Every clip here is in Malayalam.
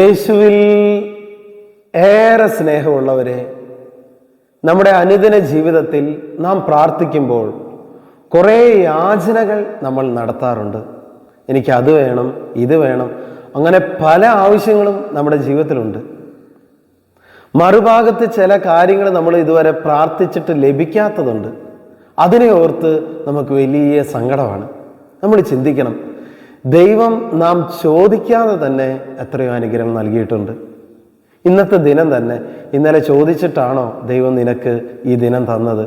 യേശുവിൽ ഏറെ സ്നേഹമുള്ളവരെ നമ്മുടെ അനുദിന ജീവിതത്തിൽ നാം പ്രാർത്ഥിക്കുമ്പോൾ കുറേ യാചനകൾ നമ്മൾ നടത്താറുണ്ട്. എനിക്ക് അത് വേണം ഇത് വേണം അങ്ങനെ പല ആവശ്യങ്ങളും നമ്മുടെ ജീവിതത്തിലുണ്ട്. മറുഭാഗത്ത് ചില കാര്യങ്ങൾ നമ്മൾ ഇതുവരെ പ്രാർത്ഥിച്ചിട്ട് ലഭിക്കാത്തതുണ്ട്. അതിനെ ഓർത്ത് നമുക്ക് വലിയ സങ്കടമാണ്. നമ്മൾ ചിന്തിക്കണം ദൈവം നാം ചോദിക്കാതെ തന്നെ എത്രയോ അനുഗ്രഹം നൽകിയിട്ടുണ്ട്. ഇന്നത്തെ ദിനം തന്നെ ഇന്നലെ ചോദിച്ചിട്ടാണോ ദൈവം നിനക്ക് ഈ ദിനം തന്നത്?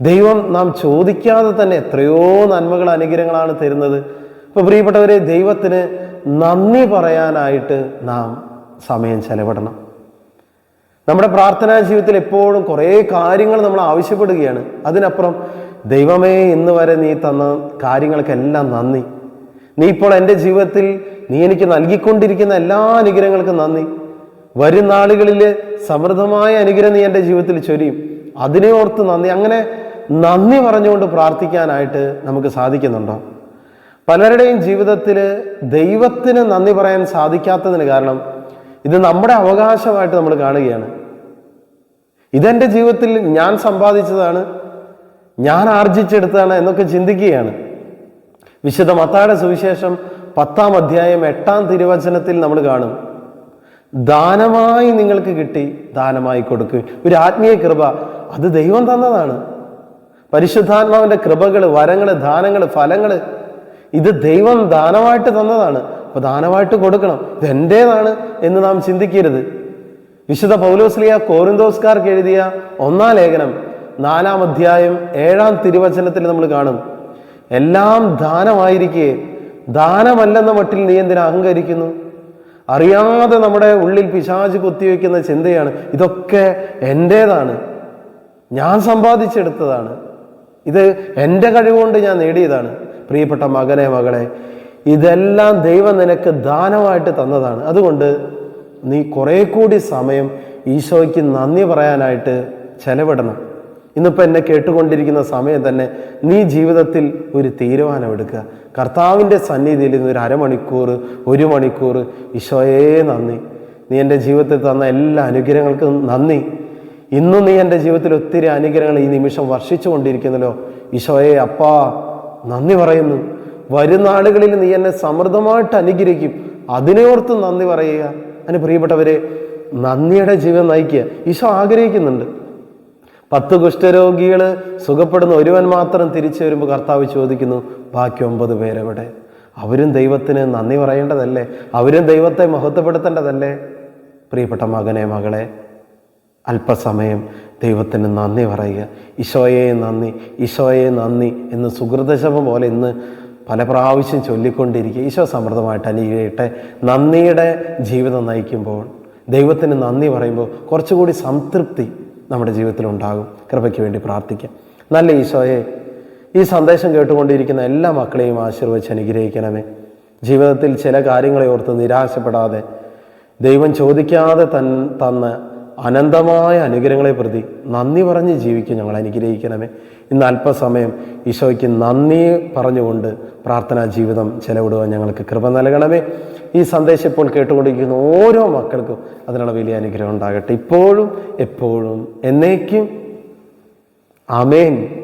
ദൈവം നാം ചോദിക്കാതെ തന്നെ എത്രയോ നന്മകൾ അനുഗ്രഹങ്ങളാണ് തരുന്നത്. ഇപ്പോൾ പ്രിയപ്പെട്ടവരെ ദൈവത്തിന് നന്ദി പറയാനായിട്ട് നാം സമയം ചെലവിടണം. നമ്മുടെ പ്രാർത്ഥനാ ജീവിതത്തിൽ എപ്പോഴും കുറേ കാര്യങ്ങൾ നമ്മൾ ആവശ്യപ്പെടുകയാണ്. അതിനപ്പുറം ദൈവമേ ഇന്ന് വരെ നീ തന്ന കാര്യങ്ങൾക്കെല്ലാം നന്ദി. നീ ഇപ്പോൾ എന്റെ ജീവിതത്തിൽ നീ എനിക്ക് നൽകിക്കൊണ്ടിരിക്കുന്ന എല്ലാ അനുഗ്രഹങ്ങൾക്കും നന്ദി. വരും നാളുകളിൽ സമൃദ്ധമായ അനുഗ്രഹം നീ എന്റെ ജീവിതത്തിൽ ചൊരിയും. അതിനെ ഓർത്ത് നന്ദി. അങ്ങനെ നന്ദി പറഞ്ഞുകൊണ്ട് പ്രാർത്ഥിക്കാനായിട്ട് നമുക്ക് സാധിക്കുന്നുണ്ടോ? പലരുടെയും ജീവിതത്തിൽ ദൈവത്തിന് നന്ദി പറയാൻ സാധിക്കാത്തതിന് കാരണം ഇത് നമ്മുടെ അവകാശമായിട്ട് നമ്മൾ കാണുകയാണ്. ഇതെന്റെ ജീവിതത്തിൽ ഞാൻ സമ്പാദിച്ചതാണ് ഞാൻ ആർജിച്ചെടുത്തതാണ് എന്നൊക്കെ ചിന്തിക്കുകയാണ്. വിശുദ്ധ മത്തായുടെ സുവിശേഷം പത്താം അധ്യായം എട്ടാം തിരുവചനത്തിൽ നമ്മൾ കാണും. ദാനമായി നിങ്ങൾക്ക് കിട്ടി ദാനമായി കൊടുക്കുക ഒരു ആത്മീയ കൃപ അത് ദൈവം തന്നതാണ്. പരിശുദ്ധാത്മാവിന്റെ കൃപകൾ വരങ്ങൾ ദാനങ്ങൾ ഫലങ്ങൾ ഇത് ദൈവം ദാനമായിട്ട് തന്നതാണ്. അപ്പൊ ദാനമായിട്ട് കൊടുക്കണം ഇത് എന്റേതാണ് എന്ന് നാം ചിന്തിക്കരുത്. വിശുദ്ധ പൗലോസ്ലിയ കോറിന്തോസ്കാർക്ക് എഴുതിയ ഒന്നാം ലേഖനം നാലാം അധ്യായം ഏഴാം തിരുവചനത്തിൽ നമ്മൾ കാണും. എല്ലാം ദാനമായിരിക്കേ. ദാനമല്ലെന്ന മട്ടിൽ നീ എന്തിനാ അഹങ്കരിക്കുന്നു? അറിയാതെ നമ്മുടെ ഉള്ളിൽ പിശാച് കുത്തിവെക്കുന്ന ചിന്തയാണ്. ഇതൊക്കെ എന്റേതാണ് ഞാൻ സമ്പാദിച്ചെടുത്തതാണ്. ഇത് എന്റെ കഴിവുകൊണ്ട് ഞാൻ നേടിയതാണ്. പ്രിയപ്പെട്ട മകനെ മകളെ ഇതെല്ലാം ദൈവം നിനക്ക് ദാനമായിട്ട് തന്നതാണ്. അതുകൊണ്ട് നീ കുറേ കൂടി സമയം ഈശോയ്ക്ക് നന്ദി പറയാനായിട്ട് ചെലവിടണം. ഇന്നിപ്പോൾ എന്നെ കേട്ടുകൊണ്ടിരിക്കുന്ന സമയം തന്നെ നീ ജീവിതത്തിൽ ഒരു തീരുമാനമെടുക്കുക. കർത്താവിന്റെ സന്നിധിയിൽ നിന്ന് ഒരു അരമണിക്കൂർ ഒരു മണിക്കൂർ ഈശോയെ നന്ദി. നീ എന്റെ ജീവിതത്തിൽ തന്ന എല്ലാ അനുഗ്രഹങ്ങൾക്കും നന്ദി. ഇന്നും നീ എന്റെ ജീവിതത്തിൽ ഒത്തിരി അനുഗ്രഹങ്ങൾ ഈ നിമിഷം വർഷിച്ചു കൊണ്ടിരിക്കുന്നല്ലോ ഈശോയെ അപ്പാ നന്ദി പറയുന്നു. വരും നാളുകളിൽ നീ എന്നെ സമൃദ്ധമായിട്ട് അനുഗ്രഹിക്കും. അതിനെയോർത്ത് നന്ദി പറയുക. അതിന് പ്രിയപ്പെട്ടവരെ നന്ദിയുടെ ജീവിതം നയിക്കുക. ഈശോ ആഗ്രഹിക്കുന്നുണ്ട്. പത്ത് കുഷ്ഠരോഗികൾ സുഖപ്പെടുന്ന ഒരുവൻ മാത്രം തിരിച്ചു വരുമ്പോൾ കർത്താവ് ചോദിക്കുന്നു ബാക്കി ഒമ്പത് പേരെവിടെ? അവരും ദൈവത്തിന് നന്ദി പറയേണ്ടതല്ലേ? അവരും ദൈവത്തെ മഹത്വപ്പെടുത്തേണ്ടതല്ലേ? പ്രിയപ്പെട്ട മകനെ മകളെ അല്പസമയം ദൈവത്തിന് നന്ദി പറയുക. ഈശോയെ നന്ദി ഈശോയെ നന്ദി എന്ന് സുഹൃതശമം പോലെ ഇന്ന് പല പ്രാവശ്യം ചൊല്ലിക്കൊണ്ടിരിക്കുക. ഈശോ സമൃദ്ധമായിട്ട് അനുഗ്രഹിക്കട്ടെ. നന്ദിയുടെ ജീവിതം നയിക്കുമ്പോൾ ദൈവത്തിന് നന്ദി പറയുമ്പോൾ കുറച്ചുകൂടി സംതൃപ്തി നമ്മുടെ ജീവിതത്തിൽ ഉണ്ടാകും കൃപയ്ക്ക് വേണ്ടി പ്രാർത്ഥിക്കാം. നല്ല ഈശോയെ ഈ സന്ദേശം കേട്ടുകൊണ്ടിരിക്കുന്ന എല്ലാ മക്കളെയും ആശീർവദിച്ച് അനുഗ്രഹിക്കണമേ. ജീവിതത്തിൽ ചില കാര്യങ്ങളെ ഓർത്ത് നിരാശപ്പെടാതെ ദൈവം ചോദിക്കാതെ തൻ തന്ന അനന്തമായ അനുഗ്രഹങ്ങളെ പ്രതി നന്ദി പറഞ്ഞ് ജീവിക്കും ഞങ്ങൾ അനുഗ്രഹിക്കണമേ. ഇന്ന് അല്പസമയം ഈശോയ്ക്ക് നന്ദി പറഞ്ഞുകൊണ്ട് പ്രാർത്ഥനാ ജീവിതം ചെലവിടുവാൻ ഞങ്ങൾക്ക് കൃപ നൽകണമേ. ഈ സന്ദേശം ഇപ്പോൾ കേട്ടുകൊണ്ടിരിക്കുന്ന ഓരോ മക്കൾക്കും അതിനുള്ള വലിയ അനുഗ്രഹം ഉണ്ടാകട്ടെ. ഇപ്പോഴും എപ്പോഴും എന്നേക്കും. ആമേൻ.